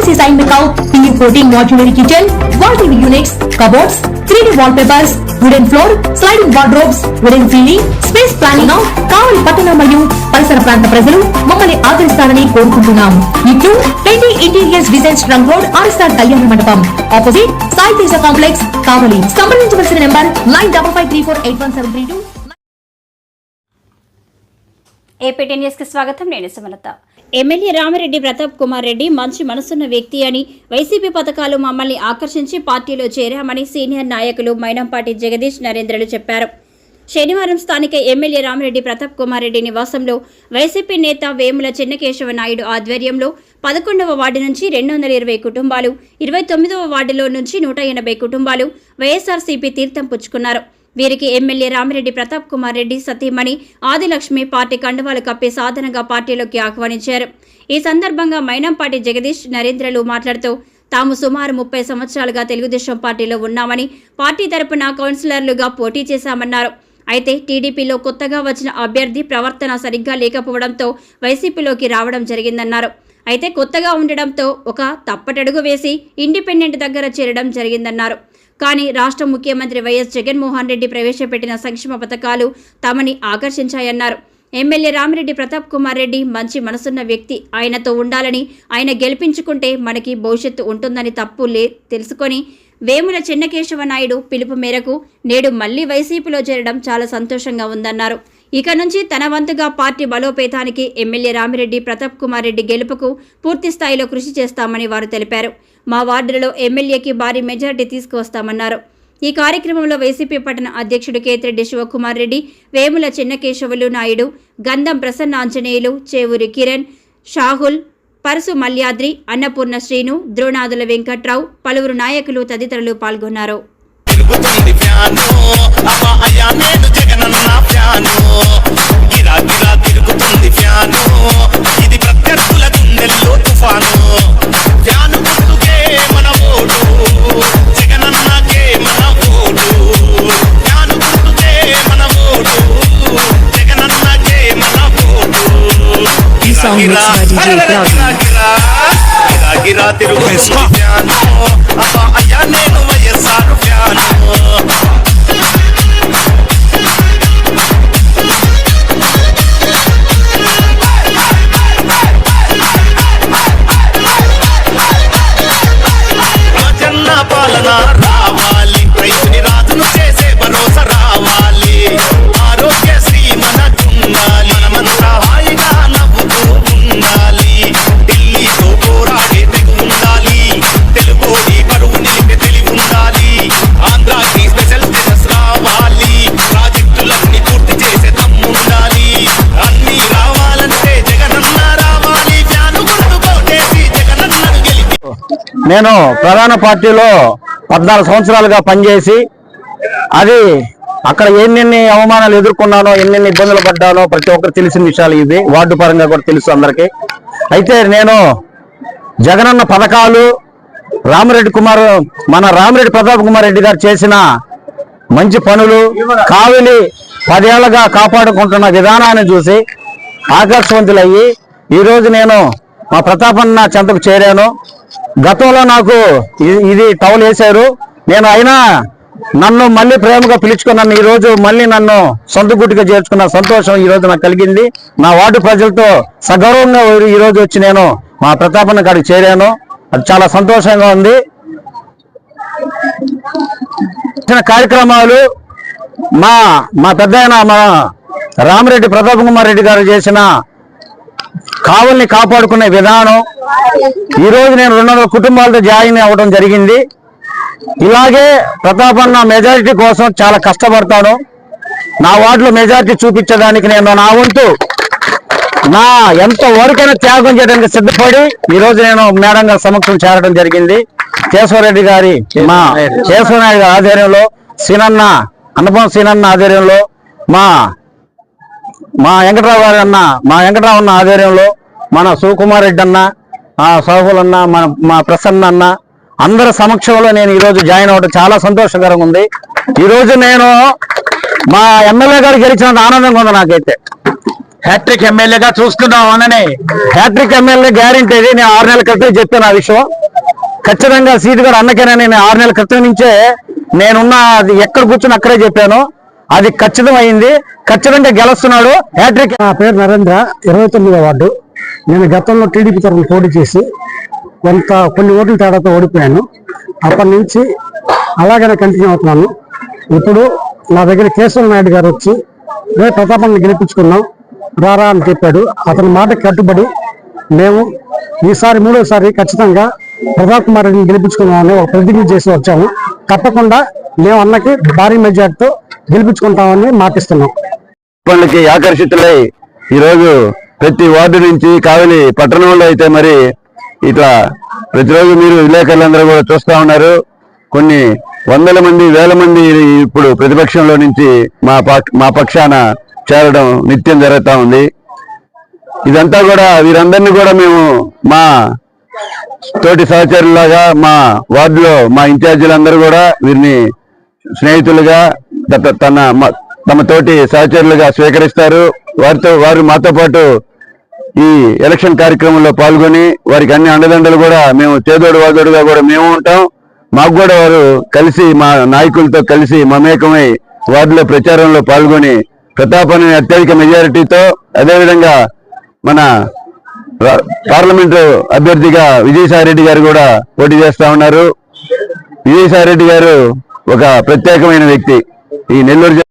PVC sign make out PU coating modular kitchen wall TV units cupboards three D wall papers wooden floor sliding wardrobes wooden ceiling space planning Kavali పట్టణ మరియు పరిసర ప్రాంత ప్రజలు మమ్మల్ని ఆదరిస్తారని కోరుకుంటున్నాం ఇట్లు twenty interiors design trunk road RSR Kalyana Mandapam. Opposite Sai Teja complex Kavali. సంప్రదించవలసిన number nine double five three four eight one seven three two. APT న్యూస్కి స్వాగతం. నేను సుమలత. ఎమ్మెల్యే రామిరెడ్డి ప్రతాప్ కుమార్ రెడ్డి మంచి మనసున్న వ్యక్తి అని వైసీపీ పథకాలు మమ్మల్ని ఆకర్షించి పార్టీలో చేరామని సీనియర్ నాయకులు మైనంపాటి జగదీష్ నరేంద్రలు చెప్పారు. శనివారం స్థానిక ఎమ్మెల్యే రామిరెడ్డి ప్రతాప్ కుమార్ రెడ్డి నివాసంలో వైసీపీ నేత వేముల చెన్నకేశవ నాయుడు ఆధ్వర్యంలో పదకొండవ వార్డు నుంచి రెండు వందల ఇరవై కుటుంబాలు ఇరవై తొమ్మిదవ వార్డులో నుంచి నూట ఎనభై కుటుంబాలు వైఎస్ఆర్సీపీ తీర్థం పుచ్చుకున్నారు. వీరికి ఎమ్మెల్యే రామిరెడ్డి ప్రతాప్ కుమార్ రెడ్డి సతీమణి ఆదిలక్ష్మి పార్టీ కండువాలు కప్పి సాధనగా పార్టీలోకి ఆహ్వానించారు. ఈ సందర్భంగా మైనంపాటి జగదీష్ నరేంద్రలు మాట్లాడుతూ తాము సుమారు ముప్పై సంవత్సరాలుగా తెలుగుదేశం పార్టీలో ఉన్నామని పార్టీ తరపున కౌన్సిలర్లుగా పోటీ చేశామన్నారు. అయితే టీడీపీలో కొత్తగా వచ్చిన అభ్యర్థి ప్రవర్తన సరిగ్గా లేకపోవడంతో వైసీపీలోకి రావడం జరిగిందన్నారు. అయితే కొత్తగా ఉండడంతో ఒక తప్పటడుగు వేసి ఇండిపెండెంట్ దగ్గర చేరడం జరిగిందన్నారు. కానీ రాష్ట్ర ముఖ్యమంత్రి వైఎస్ జగన్మోహన్ రెడ్డి ప్రవేశపెట్టిన సంక్షేమ పథకాలు తమని ఆకర్షించాయన్నారు. ఎమ్మెల్యే రామిరెడ్డి ప్రతాప్ కుమార్ రెడ్డి మంచి మనసున్న వ్యక్తి. ఆయనతో ఉండాలని ఆయన గెలిపించుకుంటే మనకి భవిష్యత్తు ఉంటుందని తప్పు లే తెలుసుకొని వేముల చెన్నకేశవ నాయుడు పిలుపు మేరకు నేడు మళ్ళీ వైసీపీలో చేరడం చాలా సంతోషంగా ఉందన్నారు. ఇక నుంచి తన వంతుగా పార్టీ బలోపేతానికి ఎమ్మెల్యే రామిరెడ్డి ప్రతాప్ కుమార్ రెడ్డి గెలుపుకు పూర్తి స్థాయిలో కృషి చేస్తామని వారు తెలిపారు. మా వార్డులలో ఎమ్మెల్యేకి భారీ మెజారిటీ తీసుకువస్తామన్నారు. ఈ కార్యక్రమంలో వైసీపీ పట్టణ అధ్యక్షుడు కేతిరెడ్డి శివకుమార్ రెడ్డి వేముల చిన్నకేశవులు నాయుడు గంధం ప్రసన్న ఆంజనేయులు చేవూరి కిరణ్ షాహుల్ పరసు మల్యాద్రి అన్నపూర్ణ శ్రీను ద్రోణాదుల వెంకట్రావు పలువురు నాయకులు తదితరులు పాల్గొన్నారు. తిరుగుతుంది ఫ్యాను. అబ్బా అయ్యా నేను జగనన్న ఫ్యాను. గిరా గిరా తిరుగుతుంది ఫ్యాను. ఇది ప్రత్యర్థుల గుండెల్లో తుఫాను. ఫ్యాను గుర్తుకే మన ఓటు. జగనన్నకే మన ఓటు. ఫ్యాను గుర్తుకే మన ఓటు. జగనన్నకే మన song గిరా mixed by DJ గిరా. గిరా గిరా తిరుగుతుంది ఫ్యాను. అబ్బా అయ్యా నేను వైఎస్ఆర్ ఫ్యాను. నేను ప్రధాన పార్టీలో పద్నాలుగు సంవత్సరాలుగా పనిచేసి అది అక్కడ ఎన్నెన్ని అవమానాలు ఎదుర్కొన్నానో ఎన్నెన్ని ఇబ్బందులు పడ్డానో ప్రతి ఒక్కరు తెలిసిన విషయాలు ఇవి. వార్డు పరంగా కూడా తెలుసు అందరికీ. అయితే నేను జగనన్న పథకాలు రామరెడ్డి కుమార్ మన రామరెడ్డి ప్రతాప్ కుమార్ రెడ్డి గారు చేసిన మంచి పనులు కావిలి పదేళ్ళుగా కాపాడుకుంటున్న విధానాన్ని చూసి ఆకర్షవంతులయ్యి. ఈరోజు నేను మా ప్రతాపన్న చెంతకు చేరాను. గతంలో నాకు ఇది టౌన్ వేశారు. నేను అయినా నన్ను మళ్ళీ ప్రేమగా పిలుచుకున్నాను. ఈరోజు ఈ రోజు మళ్ళీ నన్ను సొంత గుట్టుగా చేర్చుకున్న సంతోషం ఈ రోజు నాకు కలిగింది. నా వార్డు ప్రజలతో సగౌరవంగా ఈ రోజు వచ్చి నేను మా ప్రతాపన్న కాడికి చేరాను. అది చాలా సంతోషంగా ఉంది. కార్యక్రమాలు మా మా పెద్ద మా రామిరెడ్డి ప్రతాప్ కుమార్ రెడ్డి గారు చేసిన కావల్ని కాపాడుకునే విధానం. ఈ రోజు నేను రెండు వందల కుటుంబాలతో జాయిన్ అవ్వడం జరిగింది. ఇలాగే ప్రతాపన్న మెజారిటీ కోసం చాలా కష్టపడతాను. నా వార్డులో మెజారిటీ చూపించడానికి నేను నా వంతు నా ఎంత వరకైనా త్యాగం చేయడానికి సిద్ధపడి ఈ రోజు నేను మేడం గారి సమక్షం చేరడం జరిగింది. కేశవరెడ్డి గారి మా కేశవనాయుడు గారి ఆధ్వర్యంలో సీనన్న అన్నపం సీనన్న ఆధ్వర్యంలో మా మా వెంకట్రావు గారి అన్న మా వెంకట్రావు అన్న ఆధ్వర్యంలో మన శివకుమార్ రెడ్డి అన్న ఆ సాహుల్ అన్న మన మా ప్రసన్న అన్న అందరి సమక్షంలో నేను ఈ రోజు జాయిన్ అవ్వడం చాలా సంతోషకరంగా ఉంది. ఈ రోజు నేను మా ఎమ్మెల్యే గారు గెలిచినంత ఆనందంగా ఉంది నాకైతే. హ్యాట్రిక్ ఎమ్మెల్యేగా చూస్తున్నాం అనని. హ్యాట్రిక్ ఎమ్మెల్యే గ్యారెంటీ ఇది నేను ఆరు నెలల క్రితం చెప్పాను ఆ విషయం. ఖచ్చితంగా సీటు గారు అన్నకేనని నేను ఆరు నెలల క్రితం నుంచే నేనున్న అది ఎక్కడ కూర్చుని అక్కడే చెప్పాను. అది ఖచ్చితం అయింది ఖచ్చితంగా గెలుస్తున్నాడు. హ్యాట్రిక్. నా పేరు నరేంద్ర ఇరవై తొమ్మిదో వార్డు. నేను గతంలో టీడీపీ తరఫున పోటీ చేసి కొంత కొన్ని ఓట్ల తేడాతో ఓడిపోయాను. అప్పటి నుంచి అలాగనే కంటిన్యూ అవుతున్నాను. ఇప్పుడు నా దగ్గర కేశవ నాయుడు గారు వచ్చి రే ప్రతాపాన్ని గెలిపించుకున్నాం రారా అని చెప్పాడు. అతని మాట కట్టుబడి మేము ఈసారి మూడోసారి ఖచ్చితంగా ప్రతాప్ కుమార్ రెడ్డిని గెలిపించుకున్నామని ఒక ప్రతిజ్ఞ చేసి వచ్చాము. తప్పకుండా మేము అన్నకి భారీ మెజార్టీతో గెలిపించుకుంటామని మాటిస్తున్నాం. పనులకి ఆకర్షితులై ఈరోజు ప్రతి వార్డు నుంచి కావలి పట్టణంలో అయితే మరి ఇట్లా ప్రతిరోజు మీరు విలేకరులందరూ కూడా చూస్తూ ఉన్నారు. కొన్ని వందల మంది వేల మంది ఇప్పుడు ప్రతిపక్షంలో నుంచి మా మా పక్షాన చేరడం నిత్యం జరుగుతూ ఉంది. ఇదంతా కూడా వీరందరినీ కూడా మేము మా తోటి సహచరులాగా మా వార్డులో మా ఇన్ఛార్జీలందరూ కూడా వీరిని స్నేహితులుగా తన మ- తమ తోటి సహచరులుగా స్వీకరిస్తారు. వారితో వారు మాతో పాటు ఈ ఎలక్షన్ కార్యక్రమంలో పాల్గొని వారికి అన్ని అండదండలు కూడా మేము చేదోడు వాదోడుగా కూడా మేము ఉంటాం. మాకు కూడా వారు కలిసి మా నాయకులతో కలిసి మమేకమై వార్డులో ప్రచారంలో పాల్గొని ప్రతాపని అత్యధిక మెజారిటీతో అదేవిధంగా మన పార్లమెంటు అభ్యర్థిగా విజయసాయిరెడ్డి గారు కూడా పోటీ చేస్తా ఉన్నారు. విజయసాయిరెడ్డి గారు ఒక ప్రత్యేకమైన వ్యక్తి. ఈ నెల్లూరు